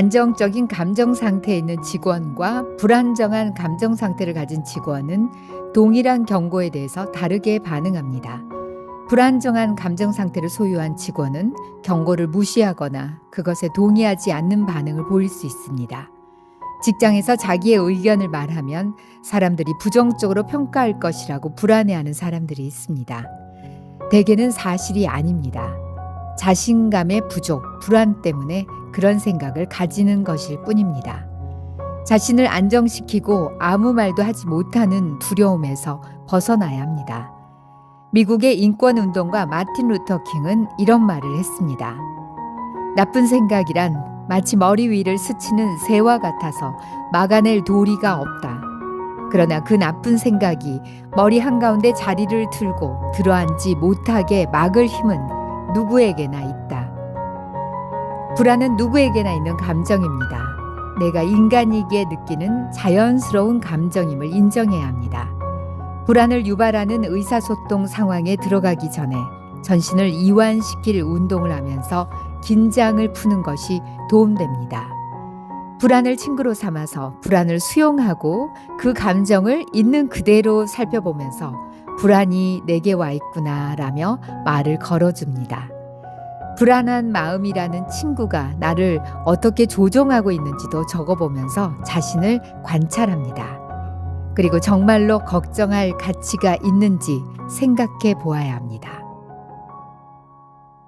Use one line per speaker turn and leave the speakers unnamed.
안정적인 감정 상태에 있는 직원과 불안정한 감정 상태를 가진 직원은 동일한 경고에 대해서 다르게 반응합니다. 불안정한 감정 상태를 소유한 직원은 경고를 무시하거나 그것에 동의하지 않는 반응을 보일 수 있습니다. 직장에서 자기의 의견을 말하면 사람들이 부정적으로 평가할 것이라고 불안해하는 사람들이 있습니다. 대개는 사실이 아닙니다. 자신감의 부족, 불안 때문에 그런 생각을 가지는 것일 뿐입니다. 자신을 안정시키고 아무 말도 하지 못하는 두려움에서 벗어나야 합니다. 미국의 인권 운동가 마틴 루터 킹은 이런 말을 했습니다. 나쁜 생각이란 마치 머리 위를 스치는 새와 같아서 막아낼 도리가 없다. 그러나 그 나쁜 생각이 머리 한가운데 자리를 틀고 들어앉지 못하게 막을 힘은 누구에게나 있다. 불안은 누구에게나 있는 감정입니다. 내가 인간이기에 느끼는 자연스러운 감정임을 인정해야 합니다. 불안을 유발하는 의사소통 상황에 들어가기 전에 전신을 이완시킬 운동을 하면서 긴장을 푸는 것이 도움됩니다. 불안을 친구로 삼아서 불안을 수용하고 그 감정을 있는 그대로 살펴보면서 불안이 내게 와 있구나 라며 말을 걸어줍니다. 불안한 마음이라는 친구가 나를 어떻게 조종하고 있는지도 적어보면서 자신을 관찰합니다. 그리고 정말로 걱정할 가치가 있는지 생각해 보아야 합니다.